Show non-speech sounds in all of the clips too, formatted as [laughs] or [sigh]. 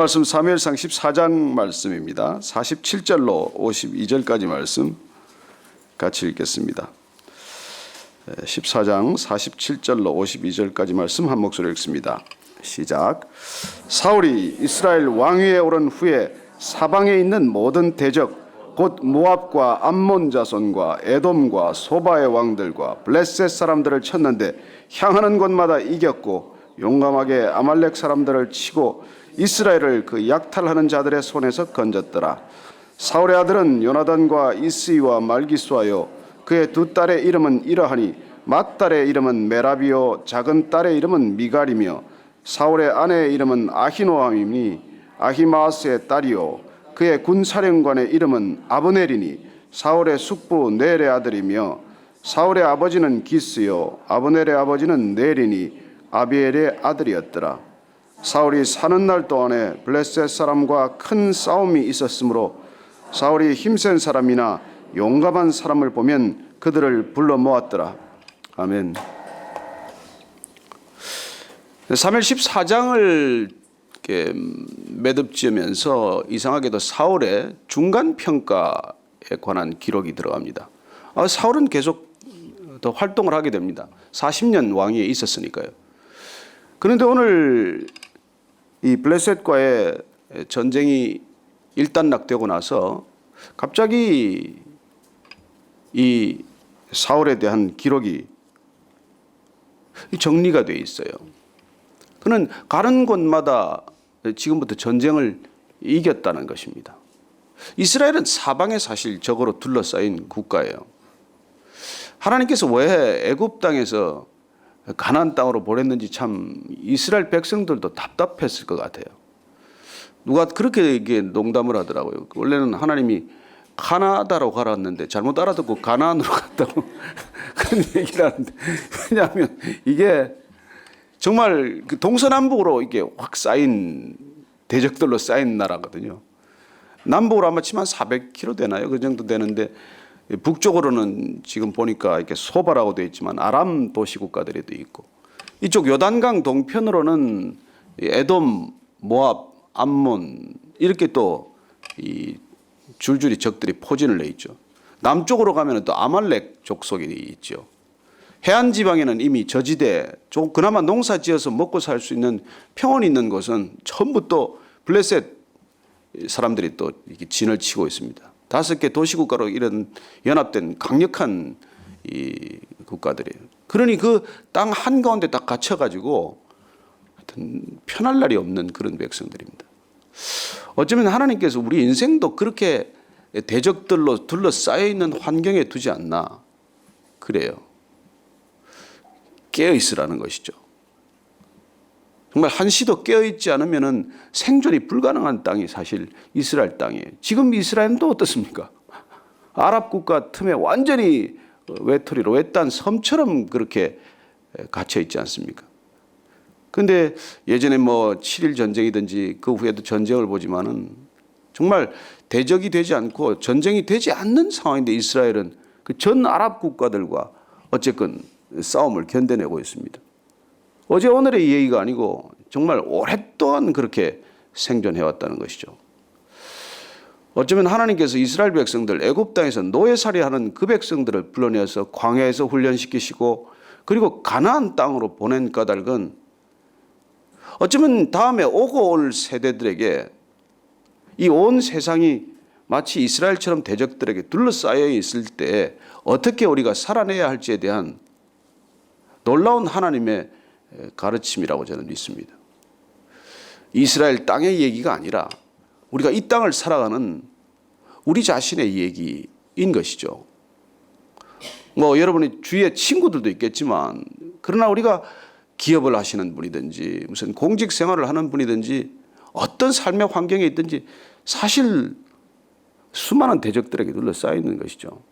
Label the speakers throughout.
Speaker 1: 말씀 사무엘상 14장 말씀입니다. 47절로 52절까지 말씀 같이 읽겠습니다. 14장 47절로 52절까지 말씀 한 목소리로 읽습니다. 시작. 사울이 이스라엘 왕위에 오른 후에 사방에 있는 모든 대적 곧 모압과 암몬 자손과 에돔과 소바의 왕들과 블레셋 사람들을 쳤는데 향하는 곳마다 이겼고 용감하게 아말렉 사람들을 치고 이스라엘을 그 약탈하는 자들의 손에서 건졌더라. 사울의 아들은 요나단과 이스이와 말기수하여 그의 두 딸의 이름은 이러하니 맏딸의 이름은 메라비요 작은 딸의 이름은 미갈이며 사울의 아내의 이름은 아히노함이니 아히마스의 딸이요 그의 군사령관의 이름은 아브넬이니 사울의 숙부 넬의 아들이며 사울의 아버지는 기스요 아브넬의 아버지는 넬이니 아비엘의 아들이었더라 사울이 사는 날 동안에 블레셋 사람과 큰 싸움이 있었으므로 사울이 힘센 사람이나 용감한 사람을 보면 그들을 불러 모았더라. 아멘. 3일 14장을 이렇게 매듭 지으면서 이상하게도 사울의 중간 평가에 관한 기록이 들어갑니다. 아, 사울은 계속 더 활동을 하게 됩니다. 40년 왕위에 있었으니까요. 그런데 오늘 이 블레셋과의 전쟁이 일단락되고 나서 갑자기 이 사울에 대한 기록이 정리가 돼 있어요. 그는 가는 곳마다 지금부터 전쟁을 이겼다는 것입니다. 이스라엘은 사방에 사실 적으로 둘러싸인 국가예요. 하나님께서 왜 애굽 땅에서 가나안 땅으로 보냈는지 참 이스라엘 백성들도 답답했을 것 같아요. 누가 그렇게 이게 농담을 하더라고요. 원래는 하나님이 가나다로 가라는데 잘못 알아듣고 가나안으로 갔다고 [laughs] 그런 얘기를 하는데 왜냐하면 이게 정말 그 동서남북으로 이게 확 쌓인 대적들로 쌓인 나라거든요. 남북으로 아마 치면 400km 되나요? 그 정도 되는데 북쪽으로는 지금 보니까 이렇게 소바라고 되어 있지만 아람 도시 국가들이 또 있고 이쪽 요단강 동편으로는 에돔, 모압, 암몬 이렇게 또 이 줄줄이 적들이 포진을 내 있죠. 남쪽으로 가면은 또 아말렉 족속이 있죠. 해안 지방에는 이미 저지대, 좀 그나마 농사 지어서 먹고 살 수 있는 평원 있는 곳은 전부 또 블레셋 사람들이 또 이렇게 진을 치고 있습니다. 다섯 개 도시국가로 이런 연합된 강력한 이 국가들이에요. 그러니 그 땅 한가운데 딱 갇혀가지고 하여튼 편할 날이 없는 그런 백성들입니다. 어쩌면 하나님께서 우리 인생도 그렇게 대적들로 둘러싸여 있는 환경에 두지 않나 그래요. 깨어 있으라는 것이죠. 정말 한시도 깨어 있지 않으면은 생존이 불가능한 땅이 사실 이스라엘 땅이에요. 지금 이스라엘은 또 어떻습니까? 아랍 국가 틈에 완전히 외톨이로 외딴 섬처럼 그렇게 갇혀 있지 않습니까? 근데 예전에 뭐 7일 전쟁이든지 그 후에도 전쟁을 보지만은 정말 대적이 되지 않고 전쟁이 되지 않는 상황인데 이스라엘은 그 전 아랍 국가들과 어쨌건 싸움을 견뎌내고 있습니다. 어제 오늘의 얘기가 아니고 정말 오랫동안 그렇게 생존해 왔다는 것이죠. 어쩌면 하나님께서 이스라엘 백성들 애굽 땅에서 노예살이하는 그 백성들을 불러내서 광야에서 훈련시키시고 그리고 가나안 땅으로 보낸 까닭은 어쩌면 다음에 오고 올 세대들에게 이 온 세상이 마치 이스라엘처럼 대적들에게 둘러싸여 있을 때 어떻게 우리가 살아내야 할지에 대한 놀라운 하나님의 가르침이라고 저는 믿습니다. 이스라엘 땅의 얘기가 아니라 우리가 이 땅을 살아가는 우리 자신의 얘기인 것이죠. 뭐 여러분이 주위에 친구들도 있겠지만 그러나 우리가 기업을 하시는 분이든지 무슨 공직 생활을 하는 분이든지 어떤 삶의 환경에 있든지 사실 수많은 대적들에게 둘러싸여 있는 것이죠.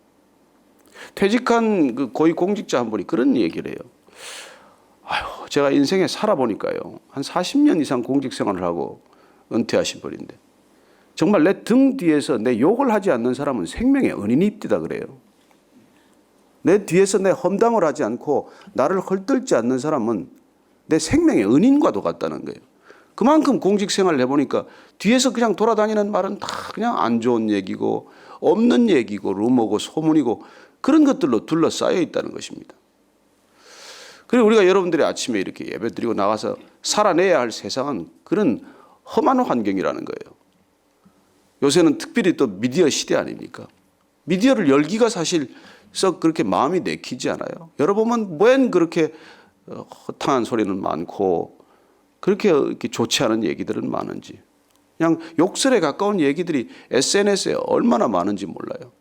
Speaker 1: 퇴직한 그 고위 공직자 한 분이 그런 얘기를 해요. 제가 인생에 살아보니까요. 한 40년 이상 공직 생활을 하고 은퇴하신 분인데 정말 내 등 뒤에서 내 욕을 하지 않는 사람은 생명의 은인이 있다 그래요. 내 뒤에서 내 험담을 하지 않고 나를 헐뜯지 않는 사람은 내 생명의 은인과도 같다는 거예요. 그만큼 공직 생활을 해보니까 뒤에서 그냥 돌아다니는 말은 다 그냥 안 좋은 얘기고 없는 얘기고 루머고 소문이고 그런 것들로 둘러싸여 있다는 것입니다. 그리고 우리가 여러분들이 아침에 이렇게 예배 드리고 나가서 살아내야 할 세상은 그런 험한 환경이라는 거예요. 요새는 특별히 또 미디어 시대 아닙니까? 미디어를 열기가 사실 썩 그렇게 마음이 내키지 않아요. 여러분은 웬 그렇게 어, 허탕한 소리는 많고 그렇게 이렇게 좋지 않은 얘기들은 많은지 그냥 욕설에 가까운 얘기들이 SNS에 얼마나 많은지 몰라요.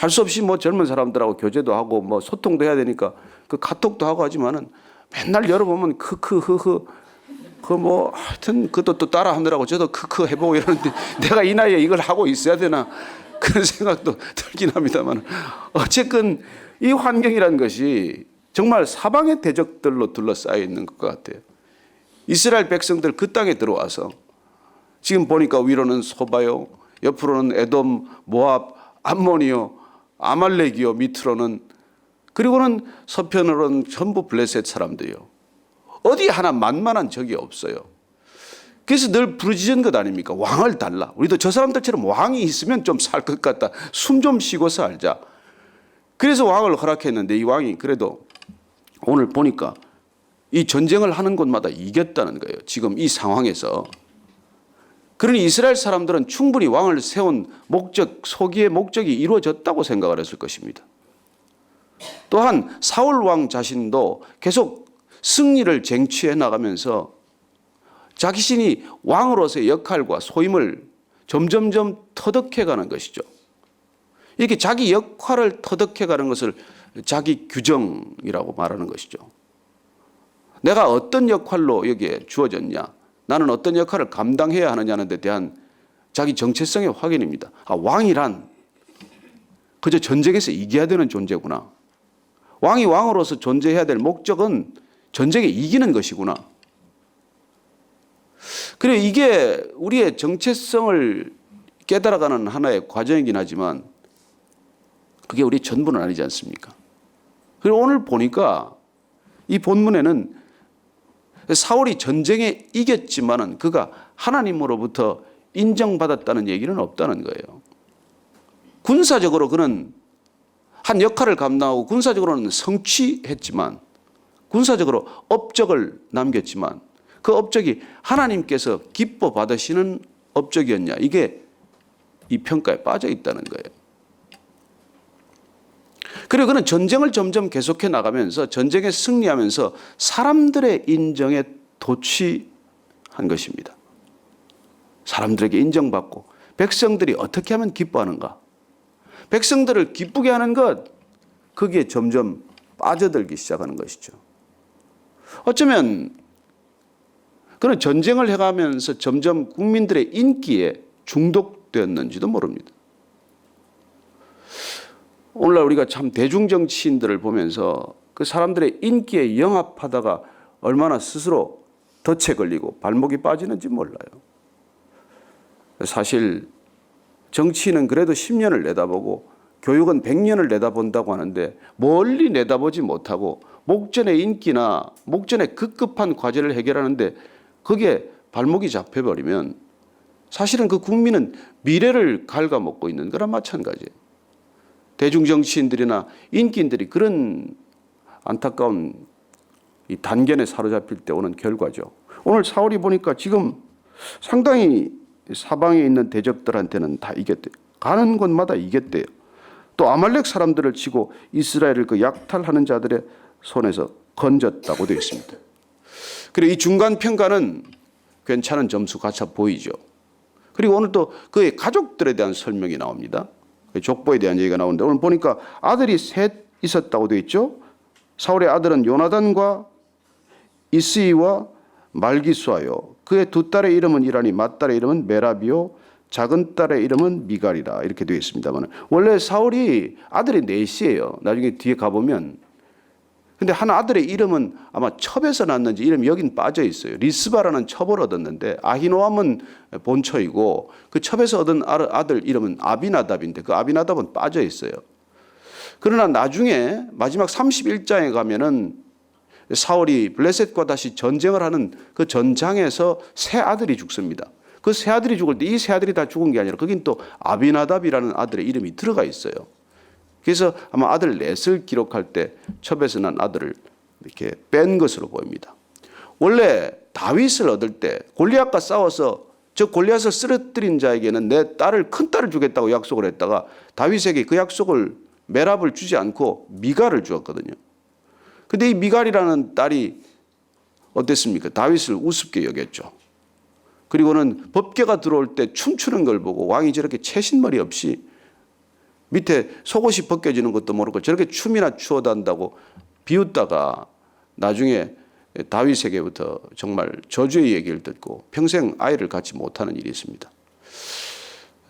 Speaker 1: 할 수 없이 뭐 젊은 사람들하고 교제도 하고 뭐 소통도 해야 되니까 그 카톡도 하고 하지만은 맨날 열어보면 크크 흐흐 그 뭐 하여튼 그것도 또 따라 하느라고 저도 크크 해보고 이러는데 [laughs] 내가 이 나이에 이걸 하고 있어야 되나 그런 생각도 [laughs] 들긴 합니다만 어쨌건 이 환경이라는 것이 정말 사방의 대적들로 둘러싸여 있는 것 같아요. 이스라엘 백성들 그 땅에 들어와서 지금 보니까 위로는 소바요, 옆으로는 에돔, 모압, 암몬이요, 아말렉이요, 밑으로는 그리고는 서편으로는 전부 블레셋 사람들이요. 어디 하나 만만한 적이 없어요. 그래서 늘 부르짖은 것 아닙니까? 왕을 달라. 우리도 저 사람들처럼 왕이 있으면 좀 살 것 같다. 숨 좀 쉬고 살자. 그래서 왕을 허락했는데 이 왕이 그래도 오늘 보니까 이 전쟁을 하는 곳마다 이겼다는 거예요. 지금 이 상황에서. 그러니 이스라엘 사람들은 충분히 왕을 세운 목적, 소기의 목적이 이루어졌다고 생각을 했을 것입니다. 또한 사울 왕 자신도 계속 승리를 쟁취해 나가면서 자기신이 왕으로서의 역할과 소임을 점점점 터득해 가는 것이죠. 이렇게 자기 역할을 터득해 가는 것을 자기 규정이라고 말하는 것이죠. 내가 어떤 역할로 여기에 주어졌냐, 나는 어떤 역할을 감당해야 하느냐는 데 대한 자기 정체성의 확인입니다. 아, 왕이란 그저 전쟁에서 이겨야 되는 존재구나. 왕이 왕으로서 존재해야 될 목적은 전쟁에 이기는 것이구나. 그래 이게 우리의 정체성을 깨달아가는 하나의 과정이긴 하지만 그게 우리 전부는 아니지 않습니까? 그리고 오늘 보니까 이 본문에는 사울이 전쟁에 이겼지만은 그가 하나님으로부터 인정받았다는 얘기는 없다는 거예요. 군사적으로 그는 한 역할을 감당하고 군사적으로는 성취했지만 군사적으로 업적을 남겼지만 그 업적이 하나님께서 기뻐 받으시는 업적이었냐 이게 이 평가에 빠져 있다는 거예요. 그리고 그는 전쟁을 점점 계속해 나가면서 전쟁에 승리하면서 사람들의 인정에 도취한 것입니다. 사람들에게 인정받고 백성들이 어떻게 하면 기뻐하는가? 백성들을 기쁘게 하는 것 거기에 점점 빠져들기 시작하는 것이죠. 어쩌면 그는 전쟁을 해가면서 점점 국민들의 인기에 중독되었는지도 모릅니다. 오늘날 우리가 참 대중 정치인들을 보면서 그 사람들의 인기에 영합하다가 얼마나 스스로 덫에 걸리고 발목이 빠지는지 몰라요. 사실 정치인은 그래도 10년을 내다보고 교육은 100년을 내다본다고 하는데 멀리 내다보지 못하고 목전의 인기나 목전의 급급한 과제를 해결하는데 거기에 발목이 잡혀버리면 사실은 그 국민은 미래를 갉아먹고 있는 거랑 마찬가지예요. 대중 정치인들이나 인기인들이 그런 안타까운 이 단견에 사로잡힐 때 오는 결과죠. 오늘 사울이 보니까 지금 상당히 사방에 있는 대적들한테는 다 이겼대요. 가는 곳마다 이겼대요. 또 아말렉 사람들을 치고 이스라엘을 그 약탈하는 자들의 손에서 건졌다고 되어 있습니다. 그리고 이 중간 평가는 괜찮은 점수 같아 보이죠. 그리고 오늘 또 그의 가족들에 대한 설명이 나옵니다. 그 족보에 대한 얘기가 나오는데 오늘 보니까 아들이 셋 있었다고 되어 있죠. 사울의 아들은 요나단과 이스이와 말기수아요. 그의 두 딸의 이름은 이라니 맏딸의 이름은 메라비요 작은 딸의 이름은 미갈이라 이렇게 되어 있습니다만 원래 사울이 아들이 넷이에요. 나중에 뒤에 가보면 근데 한 아들의 이름은 아마 첩에서 났는지 이름이 여긴 빠져 있어요. 리스바라는 첩을 얻었는데 아히노함은 본처이고 그 첩에서 얻은 아들 이름은 아비나답인데 그 아비나답은 빠져 있어요. 그러나 나중에 마지막 31장에 가면은 사울이 블레셋과 다시 전쟁을 하는 그 전장에서 세 아들이 죽습니다. 그 세 아들이 죽을 때 이 세 아들이 다 죽은 게 아니라 거긴 또 아비나답이라는 아들의 이름이 들어가 있어요. 그래서 아마 아들 넷을 기록할 때 첩에서 난 아들을 이렇게 뺀 것으로 보입니다. 원래 다윗을 얻을 때 골리앗과 싸워서 저 골리앗을 쓰러뜨린 자에게는 내 딸을 큰 딸을 주겠다고 약속을 했다가 다윗에게 그 약속을 메랍을 주지 않고 미갈을 주었거든요. 근데 이 미갈이라는 딸이 어땠습니까? 다윗을 우습게 여겼죠. 그리고는 법계가 들어올 때 춤추는 걸 보고 왕이 저렇게 채신머리 없이 밑에 속옷이 벗겨지는 것도 모르고 저렇게 춤이나 추어 단다고 비웃다가 나중에 다윗에게부터 정말 저주의 얘기를 듣고 평생 아이를 갖지 못하는 일이 있습니다.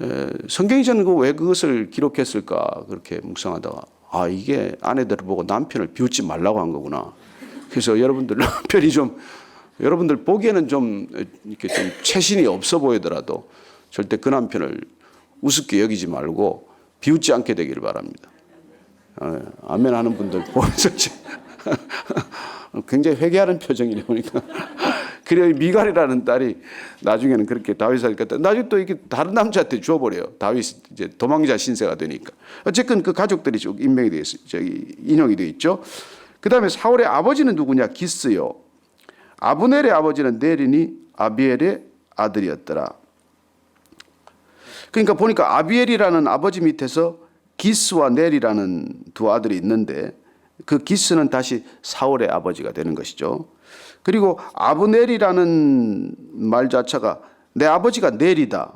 Speaker 1: 에, 성경이 저는 그왜 그것을 기록했을까 그렇게 묵상하다가 아 이게 아내들을 보고 남편을 비웃지 말라고 한 거구나. 그래서 여러분들 [laughs] 남편이 좀 여러분들 보기에는 좀 이렇게 좀 체신이 없어 보이더라도 절대 그 남편을 우습게 여기지 말고 비웃지 않게 되기를 바랍니다. 어, 아멘 하는 분들 지금 [laughs] 굉장히 회개하는 표정이네 보니까. [laughs] 그래야 이 미갈이라는 딸이 나중에는 그렇게 다윗을 갖다 나중에 또 이게 다른 남자한테 줘버려요. 다윗 이제 도망자 신세가 되니까. 어쨌든 그 가족들이 쭉 인명이 되어 있, 저기 인용이 되어 있죠. 그 다음에 사울의 아버지는 누구냐? 기스요. 아브넬의 아버지는 네린이 아비엘의 아들이었더라. 그러니까 보니까 아비엘이라는 아버지 밑에서 기스와 넬이라는 두 아들이 있는데 그 기스는 다시 사울의 아버지가 되는 것이죠. 그리고 아브넬이라는 말 자체가 내 아버지가 넬이다.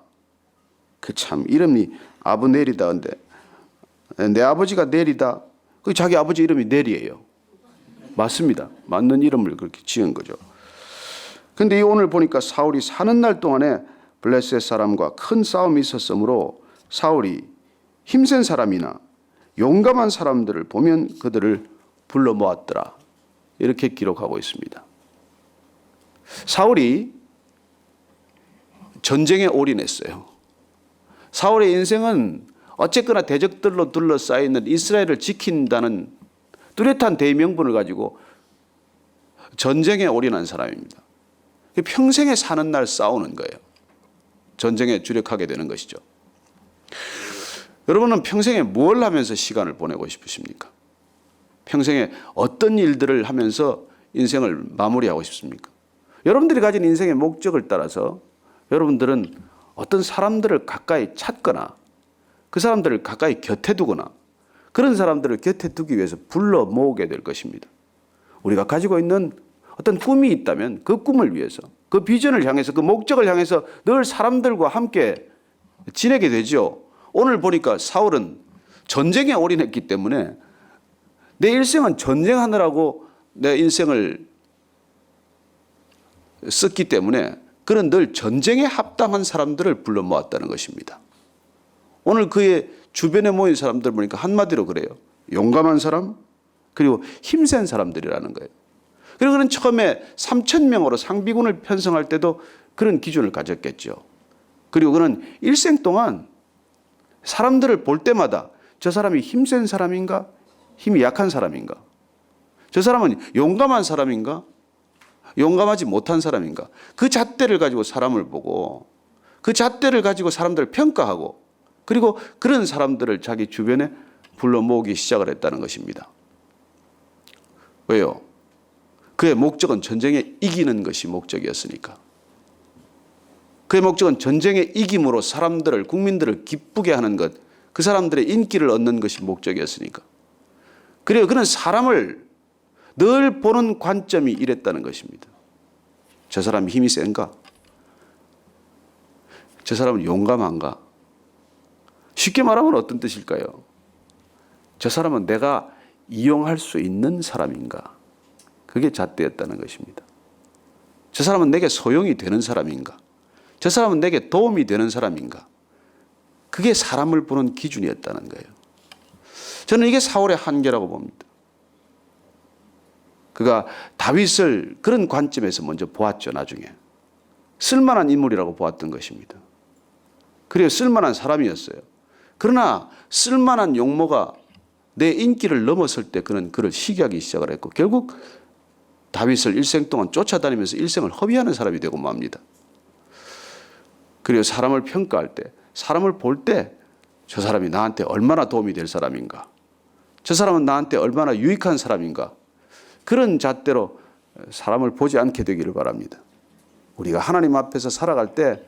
Speaker 1: 그 참 이름이 아브넬이다. 근데 내 아버지가 넬이다. 그 자기 아버지 이름이 넬이에요. 맞습니다. 맞는 이름을 그렇게 지은 거죠. 근데 이 오늘 보니까 사울이 사는 날 동안에 블레셋 사람과 큰 싸움이 있었으므로 사울이 힘센 사람이나 용감한 사람들을 보면 그들을 불러 모았더라. 이렇게 기록하고 있습니다. 사울이 전쟁에 올인했어요. 사울의 인생은 어쨌거나 대적들로 둘러싸여 있는 이스라엘을 지킨다는 뚜렷한 대명분을 가지고 전쟁에 올인한 사람입니다. 평생에 사는 날 싸우는 거예요. 전쟁에 주력하게 되는 것이죠. 여러분은 평생에 뭘 하면서 시간을 보내고 싶으십니까? 평생에 어떤 일들을 하면서 인생을 마무리하고 싶습니까? 여러분들이 가진 인생의 목적을 따라서 여러분들은 어떤 사람들을 가까이 찾거나 그 사람들을 가까이 곁에 두거나 그런 사람들을 곁에 두기 위해서 불러 모으게 될 것입니다. 우리가 가지고 있는 어떤 꿈이 있다면 그 꿈을 위해서 그 비전을 향해서 그 목적을 향해서 늘 사람들과 함께 지내게 되죠. 오늘 보니까 사울은 전쟁에 올인했기 때문에 내 일생은 전쟁하느라고 내 인생을 썼기 때문에 그는 늘 전쟁에 합당한 사람들을 불러 모았다는 것입니다. 오늘 그의 주변에 모인 사람들 보니까 한마디로 그래요. 용감한 사람, 그리고 힘센 사람들이라는 거예요. 그리고 그는 처음에 3천 명으로 상비군을 편성할 때도 그런 기준을 가졌겠죠. 그리고 그는 일생 동안 사람들을 볼 때마다 저 사람이 힘센 사람인가, 힘이 약한 사람인가, 저 사람은 용감한 사람인가, 용감하지 못한 사람인가, 그 잣대를 가지고 사람을 보고 그 잣대를 가지고 사람들을 평가하고 그리고 그런 사람들을 자기 주변에 불러 모으기 시작을 했다는 것입니다. 왜요? 그의 목적은 전쟁에 이기는 것이 목적이었으니까. 그의 목적은 전쟁에 이김으로 사람들을, 국민들을 기쁘게 하는 것, 그 사람들의 인기를 얻는 것이 목적이었으니까. 그래요. 그는 사람을 늘 보는 관점이 이랬다는 것입니다. 저 사람이 힘이 센가? 저 사람은 용감한가? 쉽게 말하면 어떤 뜻일까요? 저 사람은 내가 이용할 수 있는 사람인가? 그게 잣대였다는 것입니다. 저 사람은 내게 소용이 되는 사람인가? 저 사람은 내게 도움이 되는 사람인가? 그게 사람을 보는 기준이었다는 거예요. 저는 이게 사울의 한계라고 봅니다. 그가 다윗을 그런 관점에서 먼저 보았죠, 나중에. 쓸만한 인물이라고 보았던 것입니다. 그래요, 쓸만한 사람이었어요. 그러나 쓸만한 용모가 내 인기를 넘었을 때 그는 그를 시기하기 시작을 했고 결국 다윗을 일생 동안 쫓아다니면서 일생을 허비하는 사람이 되고 맙니다. 그리고 사람을 평가할 때, 사람을 볼 때 저 사람이 나한테 얼마나 도움이 될 사람인가? 저 사람은 나한테 얼마나 유익한 사람인가? 그런 잣대로 사람을 보지 않게 되기를 바랍니다. 우리가 하나님 앞에서 살아갈 때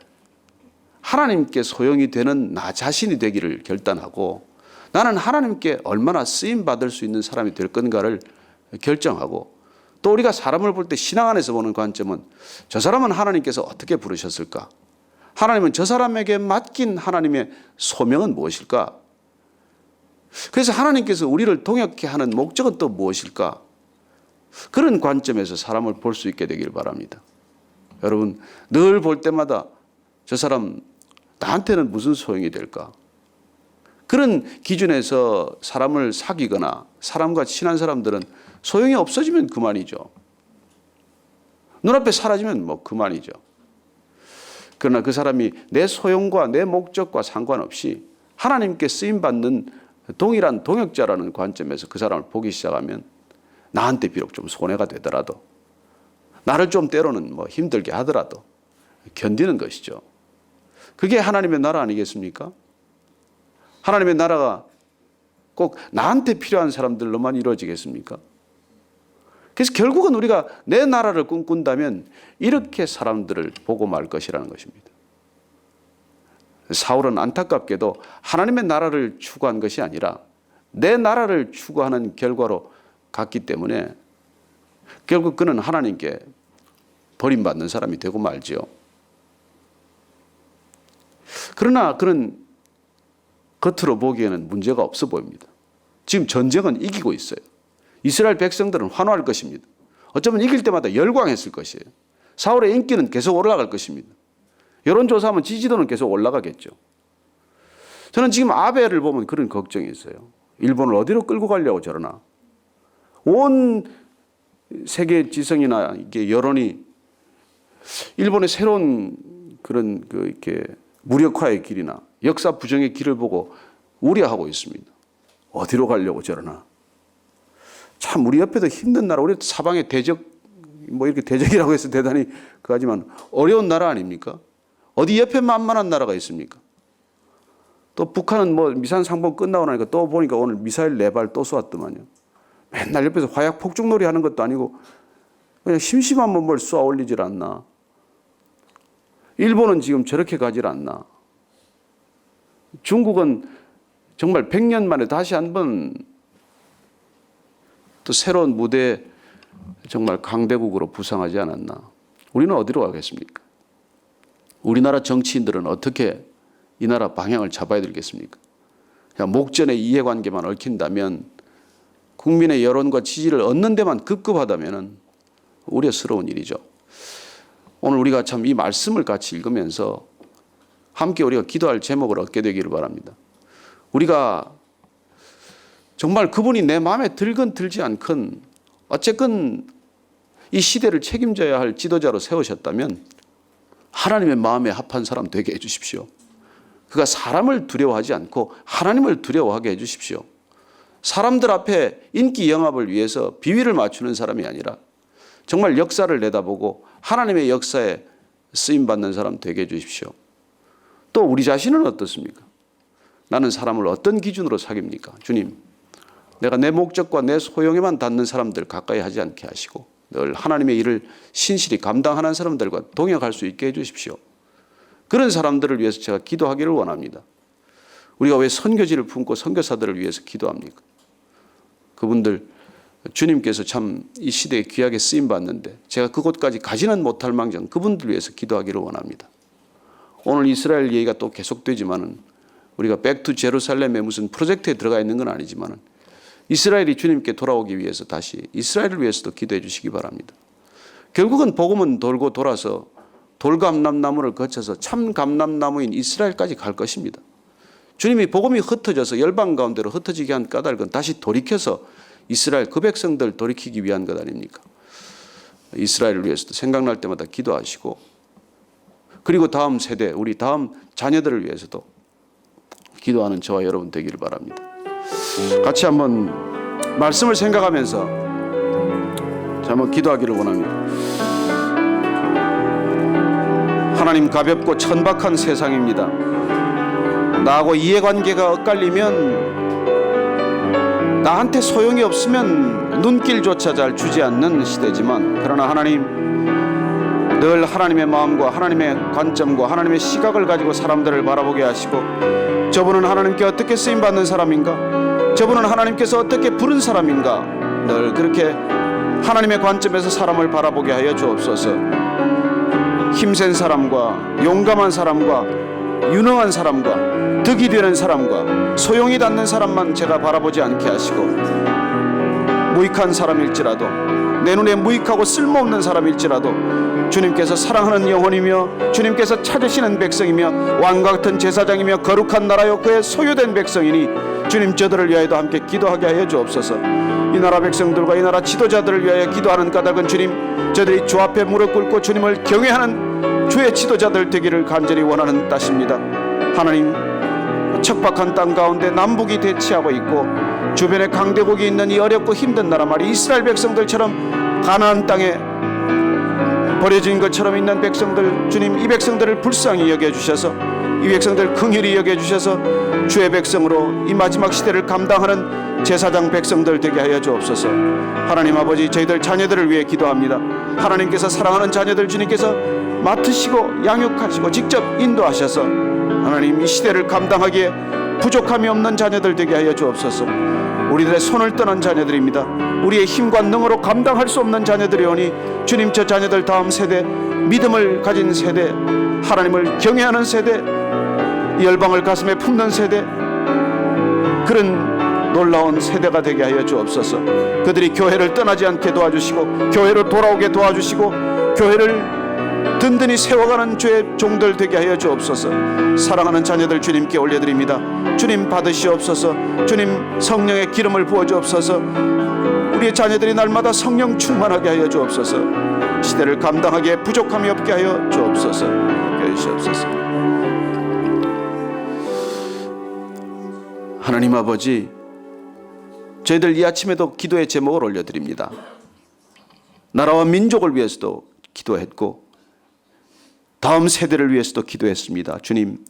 Speaker 1: 하나님께 소용이 되는 나 자신이 되기를 결단하고 나는 하나님께 얼마나 쓰임 받을 수 있는 사람이 될 건가를 결정하고 또 우리가 사람을 볼 때 신앙 안에서 보는 관점은 저 사람은 하나님께서 어떻게 부르셨을까? 하나님은 저 사람에게 맡긴 하나님의 소명은 무엇일까? 그래서 하나님께서 우리를 동역케 하는 목적은 또 무엇일까? 그런 관점에서 사람을 볼 수 있게 되길 바랍니다. 여러분, 늘 볼 때마다 저 사람 나한테는 무슨 소용이 될까? 그런 기준에서 사람을 사귀거나 사람과 친한 사람들은 소용이 없어지면 그만이죠. 눈앞에 사라지면 뭐 그만이죠. 그러나 그 사람이 내 소용과 내 목적과 상관없이 하나님께 쓰임 받는 동일한 동역자라는 관점에서 그 사람을 보기 시작하면 나한테 비록 좀 손해가 되더라도 나를 좀 때로는 뭐 힘들게 하더라도 견디는 것이죠. 그게 하나님의 나라 아니겠습니까? 하나님의 나라가 꼭 나한테 필요한 사람들로만 이루어지겠습니까? 그래서 결국은 우리가 내 나라를 꿈꾼다면 이렇게 사람들을 보고 말 것이라는 것입니다. 사울은 안타깝게도 하나님의 나라를 추구한 것이 아니라 내 나라를 추구하는 결과로 갔기 때문에 결국 그는 하나님께 버림받는 사람이 되고 말지요. 그러나 그는 겉으로 보기에는 문제가 없어 보입니다. 지금 전쟁은 이기고 있어요. 이스라엘 백성들은 환호할 것입니다. 어쩌면 이길 때마다 열광했을 것이에요. 사울의 인기는 계속 올라갈 것입니다. 여론조사하면 지지도는 계속 올라가겠죠. 저는 지금 아베를 보면 그런 걱정이 있어요. 일본을 어디로 끌고 가려고 저러나. 온 세계 지성이나 이게 여론이 일본의 새로운 그런 그 이렇게 무력화의 길이나 역사 부정의 길을 보고 우려하고 있습니다. 어디로 가려고 저러나. 참 우리 옆에도 힘든 나라, 우리 사방에 대적 뭐 이렇게 대적이라고 해서 대단히 그하지만 어려운 나라 아닙니까? 어디 옆에 만만한 나라가 있습니까? 또 북한은 뭐 미산 상봉 끝나고 나니까 또 보니까 오늘 미사일 네 발 또 쏘았더만요. 맨날 옆에서 화약 폭죽놀이 하는 것도 아니고 그냥 심심하면 뭘 쏘아 올리질 않나. 일본은 지금 저렇게 가질 않나. 중국은 정말 100년 만에 다시 한번 또 새로운 무대 정말 강대국으로 부상하지 않았나. 우리는 어디로 가겠습니까? 우리나라 정치인들은 어떻게 이 나라 방향을 잡아야 되겠습니까? 그냥 목전의 이해관계만 얽힌다면 국민의 여론과 지지를 얻는 데만 급급하다면 우려스러운 일이죠. 오늘 우리가 참 이 말씀을 같이 읽으면서 함께 우리가 기도할 제목을 얻게 되기를 바랍니다. 우리가 정말 그분이 내 마음에 들건 들지 않건 어쨌건 이 시대를 책임져야 할 지도자로 세우셨다면 하나님의 마음에 합한 사람 되게 해 주십시오. 그가 사람을 두려워하지 않고 하나님을 두려워하게 해 주십시오. 사람들 앞에 인기 영합을 위해서 비위를 맞추는 사람이 아니라 정말 역사를 내다보고 하나님의 역사에 쓰임 받는 사람 되게 해 주십시오. 또 우리 자신은 어떻습니까? 나는 사람을 어떤 기준으로 사깁니까? 주님, 내가 내 목적과 내 소용에만 닿는 사람들 가까이 하지 않게 하시고 늘 하나님의 일을 신실히 감당하는 사람들과 동역할 수 있게 해 주십시오. 그런 사람들을 위해서 제가 기도하기를 원합니다. 우리가 왜 선교지를 품고 선교사들을 위해서 기도합니까? 그분들 주님께서 참 이 시대에 귀하게 쓰임 받는데 제가 그곳까지 가지는 못할 망정 그분들 위해서 기도하기를 원합니다. 오늘 이스라엘 얘기가 또 계속되지만은 우리가 백투 제루살렘에 무슨 프로젝트에 들어가 있는 건 아니지만은 이스라엘이 주님께 돌아오기 위해서 다시 이스라엘을 위해서도 기도해 주시기 바랍니다. 결국은 복음은 돌고 돌아서 돌감람나무를 거쳐서 참 감람나무인 이스라엘까지 갈 것입니다. 주님이 복음이 흩어져서 열방 가운데로 흩어지게 한 까닭은 다시 돌이켜서 이스라엘 그 백성들 돌이키기 위한 것 아닙니까? 이스라엘을 위해서도 생각날 때마다 기도하시고 그리고 다음 세대 우리 다음 자녀들을 위해서도 기도하는 저와 여러분 되기를 바랍니다. 같이 한번 말씀을 생각하면서 참 한번 기도하기를 원합니다. 하나님 가볍고 천박한 세상입니다. 나하고 이해관계가 엇갈리면 나한테 소용이 없으면 눈길조차 잘 주지 않는 시대지만 그러나 하나님 늘 하나님의 마음과 하나님의 관점과 하나님의 시각을 가지고 사람들을 바라보게 하시고 저분은 하나님께 어떻게 쓰임 받는 사람인가? 저분은 하나님께서 어떻게 부른 사람인가? 늘 그렇게 하나님의 관점에서 사람을 바라보게 하여 주옵소서. 힘센 사람과 용감한 사람과 유능한 사람과 득이 되는 사람과 소용이 닿는 사람만 제가 바라보지 않게 하시고 무익한 사람일지라도 내 눈에 무익하고 쓸모없는 사람일지라도 주님께서 사랑하는 영혼이며 주님께서 찾으시는 백성이며 왕과 같은 제사장이며 거룩한 나라요 그의 소유된 백성이니 주님 저들을 위하여도 함께 기도하게 하여 주옵소서. 이 나라 백성들과 이 나라 지도자들을 위하여 기도하는 까닭은 주님 저들이 주 앞에 무릎 꿇고 주님을 경외하는 주의 지도자들 되기를 간절히 원하는 따십니다. 하나님 척박한 땅 가운데 남북이 대치하고 있고 주변에 강대국이 있는 이 어렵고 힘든 나라 말이 이스라엘 백성들처럼 가나안 땅에 버려진 것처럼 있는 백성들 주님 이 백성들을 불쌍히 여겨 주셔서 이 백성들 긍휼히 여겨 주셔서 주의 백성으로 이 마지막 시대를 감당하는 제사장 백성들 되게 하여 주옵소서. 하나님 아버지 저희들 자녀들을 위해 기도합니다. 하나님께서 사랑하는 자녀들 주님께서 맡으시고 양육하시고 직접 인도하셔서 하나님 이 시대를 감당하기에 부족함이 없는 자녀들 되게 하여 주옵소서. 우리들의 손을 떠난 자녀들입니다. 우리의 힘과 능으로 감당할 수 없는 자녀들이오니 주님 저 자녀들 다음 세대 믿음을 가진 세대 하나님을 경외하는 세대 열방을 가슴에 품는 세대 그런 놀라운 세대가 되게 하여 주옵소서. 그들이 교회를 떠나지 않게 도와주시고 교회로 돌아오게 도와주시고 교회를 든든히 세워가는 주의 종들 되게 하여 주옵소서. 사랑하는 자녀들 주님께 올려드립니다. 주님 받으시옵소서. 주님 성령의 기름을 부어 주옵소서. 우리의 자녀들이 날마다 성령 충만하게 하여 주옵소서. 시대를 감당하기에 부족함이 없게 하여 주옵소서. 주옵소서. 하나님 아버지, 저희들 이 아침에도 기도의 제목을 올려드립니다. 나라와 민족을 위해서도 기도했고 다음 세대를 위해서도 기도했습니다. 주님,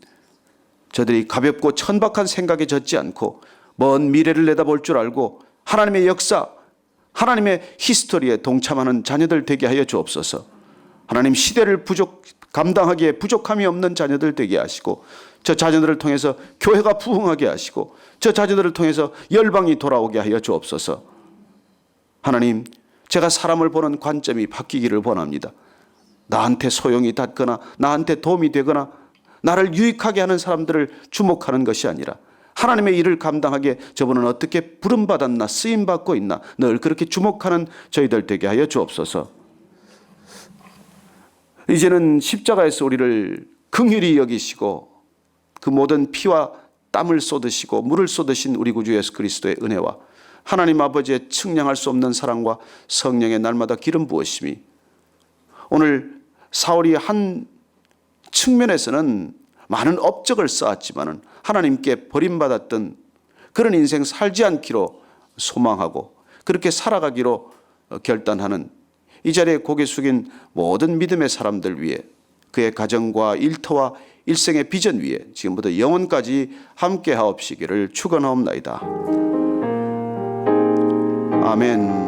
Speaker 1: 저들이 가볍고 천박한 생각에 젖지 않고 먼 미래를 내다볼 줄 알고 하나님의 역사, 하나님의 히스토리에 동참하는 자녀들 되게 하여 주옵소서. 하나님 시대를 부족 감당하기에 부족함이 없는 자녀들 되게 하시고 저 자녀들을 통해서 교회가 부흥하게 하시고 저 자녀들을 통해서 열방이 돌아오게 하여 주옵소서. 하나님, 제가 사람을 보는 관점이 바뀌기를 원합니다. 나한테 소용이 닿거나 나한테 도움이 되거나 나를 유익하게 하는 사람들을 주목하는 것이 아니라 하나님의 일을 감당하게 저분은 어떻게 부름받았나 쓰임받고 있나 늘 그렇게 주목하는 저희들 되게 하여 주옵소서. 이제는 십자가에서 우리를 긍휼히 여기시고 그 모든 피와 땀을 쏟으시고 물을 쏟으신 우리 구주 예수 그리스도의 은혜와 하나님 아버지의 측량할 수 없는 사랑과 성령의 날마다 기름 부으심이 오늘 사울이 한 측면에서는 많은 업적을 쌓았지만은 하나님께 버림받았던 그런 인생 살지 않기로 소망하고 그렇게 살아가기로 결단하는 이 자리에 고개 숙인 모든 믿음의 사람들 위해 그의 가정과 일터와 일생의 비전 위에 지금부터 영원까지 함께 하옵시기를 축원하옵나이다. 아멘.